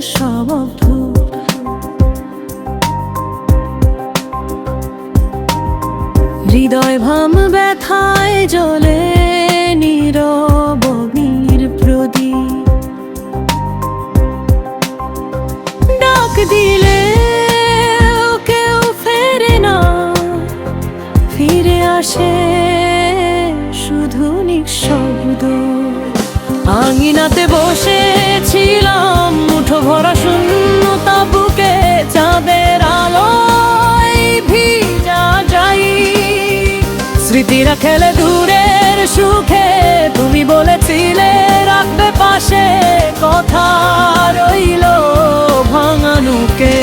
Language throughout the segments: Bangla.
সব হৃদয় ভাম ব্যথায় জলে স্মৃতিরা খেলে দূরের সুখে। তুমি বলেছিলে রাখবে পাশে। কথা রইল ভাঙানুকে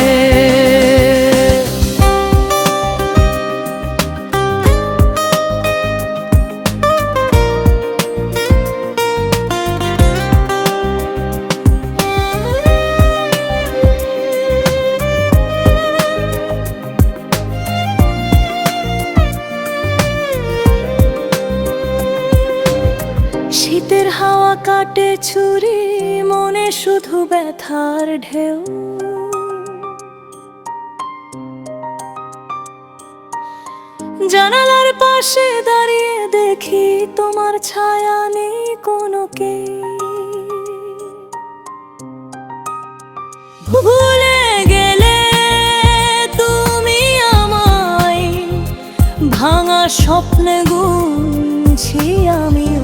হাওয়া কাটে ছুরি, মনে শুধু ব্যথার ঢেউ। জানালার পাশে দাঁড়িয়ে দেখি তোমার ছায়া নেই কোনো কে ভুলে গেলে তুমি আমায়, ভাঙা স্বপ্নে গুনছি আমি। ওই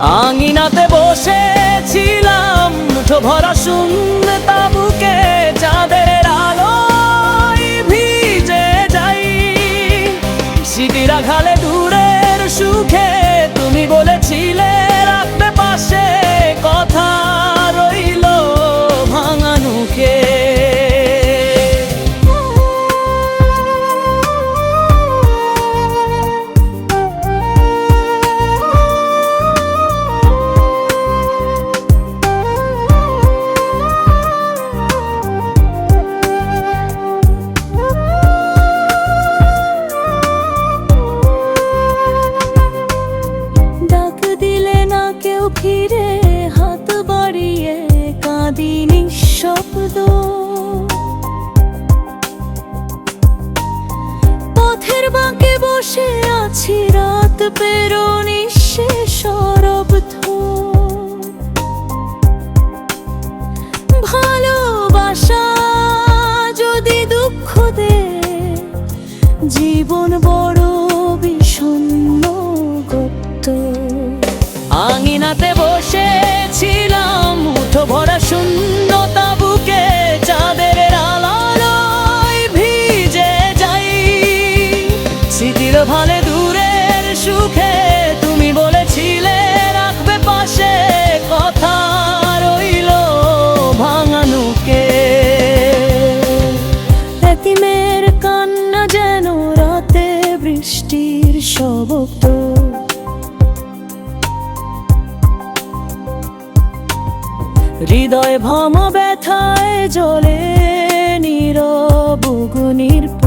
আঙিনাতে বসেছিলাম মুঠো ভরা শূন্য রাত পেরোনি শেষ অরব্ধ ভালোবাসা যদি দুঃখ দে জীবন বড় বিষণ্ণ গত আঙিনাতে বসেছিলাম মুঠো ভরা বৃষ্টির হৃদয় ভম ব্যথায় জ্বলে নীরব অগ্নির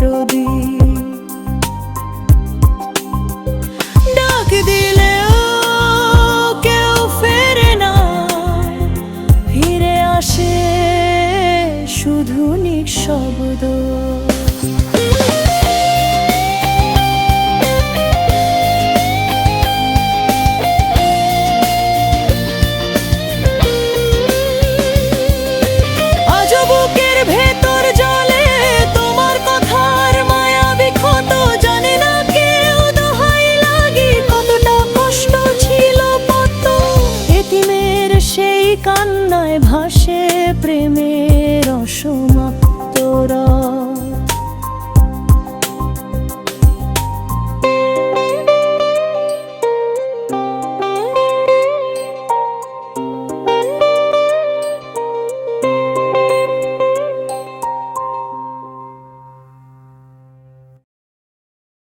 প্রেমের অসমাপ্ত রা